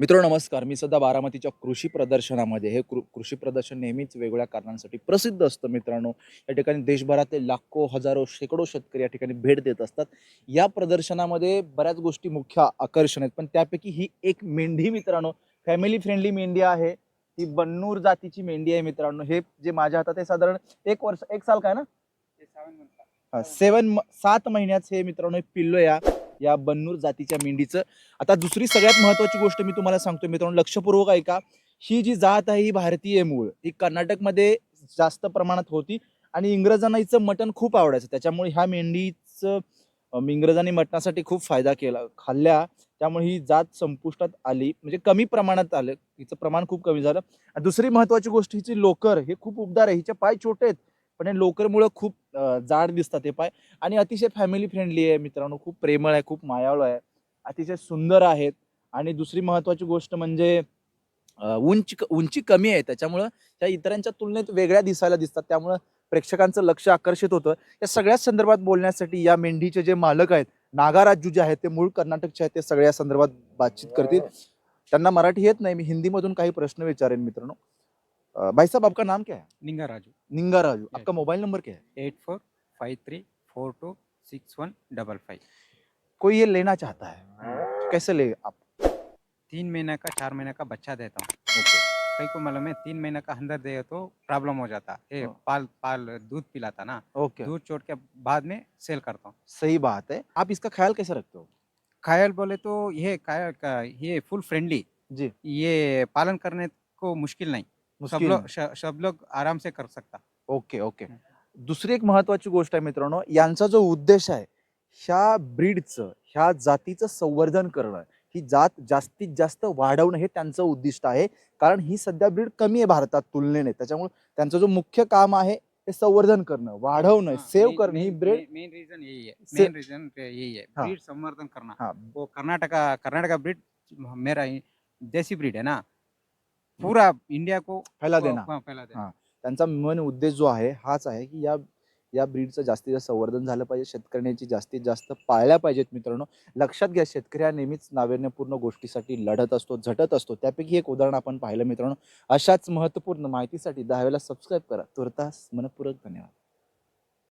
मित्रांनो नमस्कार. मी सध्या बारामतीच्या कृषी प्रदर्शनामध्ये. हे कृ कृषी प्रदर्शन नेहमीच वेगवेगळ्या कारणांसाठी प्रसिद्ध असतं मित्रांनो. या ठिकाणी देशभरातले लाखो हजारो शेकडो शेतकरी या ठिकाणी भेट देत असतात. या प्रदर्शनामध्ये बऱ्याच गोष्टी मुख्य आकर्षण आहेत. पण त्यापैकी ही एक मेंढी मित्रांनो फॅमिली फ्रेंडली मेंढी आहे. ही बन्नूर जातीची मेंढी आहे मित्रांनो. हे जे माझ्या हातात आहे साधारण एक वर्ष एक साल काय ना? सेवन सात महिन्याचे हे मित्रांनो पिल्लो या या बन्नूर जातीच्या मेंढीचं. आता दुसरी सगळ्यात महत्वाची गोष्ट मी तुम्हाला सांगतो मित्रांनो लक्षपूर्वक ऐका. ही जी जात आहे ही भारतीय मूळ. ही कर्नाटकमध्ये जास्त प्रमाणात होती आणि इंग्रजांना हिचं मटण खूप आवडायचं. त्याच्यामुळे ह्या मेंढीचं इंग्रजांनी मटणासाठी खूप फायदा केला खाल्ल्या. त्यामुळे ही जात संपुष्टात आली. म्हणजे कमी प्रमाणात आलं. हिचं प्रमाण खूप कमी झालं. आणि दुसरी महत्वाची गोष्ट हिची लोकर. हे खूप उबदार आहे. हिचे पाय छोटे आहेत. पण हे लोकरमुळं खूप जाड दिसतात हे पाय. आणि अतिशय फॅमिली फ्रेंडली आहे मित्रांनो. खूप प्रेमळ आहे खूप मायाळू आहे. अतिशय सुंदर आहेत. आणि दुसरी महत्वाची गोष्ट म्हणजे उंची उंची कमी आहे. त्याच्यामुळं त्या इतरांच्या तुलनेत वेगळ्या दिसायला दिसतात. त्यामुळं प्रेक्षकांचं लक्ष आकर्षित होतं. या सगळ्या संदर्भात बोलण्यासाठी या मेंढीचे जे मालक आहेत नागाराजू जे आहेत ते मूळ कर्नाटकचे आहेत ते सगळ्या संदर्भात बातचीत करतील. त्यांना मराठी येत नाही. मी हिंदीमधून काही प्रश्न विचारेन मित्रांनो. अं, भाई साहब आपका नाम क्या है? निंगा राजू। निंगा राजू। आपका मोबाइल नंबर क्या है? Eight four five three four two six one double five. कोई ये लेना चाहता है? कैसे ले आप? तीन महीने का चार महीने का बच्चा देता हूँ। ओके। कई को मालूम है तीन महीने का अंदर दे तो प्रॉब्लम हो जाता। ये हाँ। पाल पाल दूध पिलाता ना। ओके। दूध छोड़ के बाद में सेल करता हूँ। सही बात है। आप इसका ख्याल कैसे रखते हो? खायल बोले तो ये का ये फुल फ्रेंडली। जी। ये पालन करने को मुश्किल नहीं। सब मुश्किल लोग. श- सब लोग आराम से कर सकता ओके ओके. दुसरी एक महत्वाची गोष्ट आहे मित्रांनो यांचा जो उद्देश आहे ह्या ब्रीडचं ह्या जातीचं संवर्धन करणं ही जात जास्तीत जास्त वाढवणं हे त्यांचं उद्दिष्ट आहे कारण ही सध्या ब्रीड कमी आहे भारतात तुलनेने त्याच्यामुळे त्यांचं जो मुख्य काम आहे ते संवर्धन करणं वाढवणं सेव्ह करणं ही ब्रीड मेन रीजन यही है से- मेन रीजन यही है हाँ। ब्रीड संवर्धन करना हाँ वो कर्नाटका कर्नाटका ब्रीड मेरा ही देसी ब्रीड है ना पूरा इंडिया को फैला देना. हाँ, फैला देना. हाँ. त्यांचा मन उद्देश जो आहे हाच आहे की या या ब्रीडचं जास्तीत जास्त संवर्धन झालं पाहिजे. शेतकऱ्यांची जास्तीत जास्त पाळल्या पाहिजेत मित्रांनो. लक्षात घ्या शेतकरी हा नेहमीच नाविन्यपूर्ण गोष्टीसाठी लढत असतो झटत असतो. त्यापैकी एक उदाहरण आपण पाहिलं मित्रांनो. अशाच महत्त्वपूर्ण माहितीसाठी दहा वेळेला सबस्क्राईब करा तुर्तास मनपूर्वक धन्यवाद.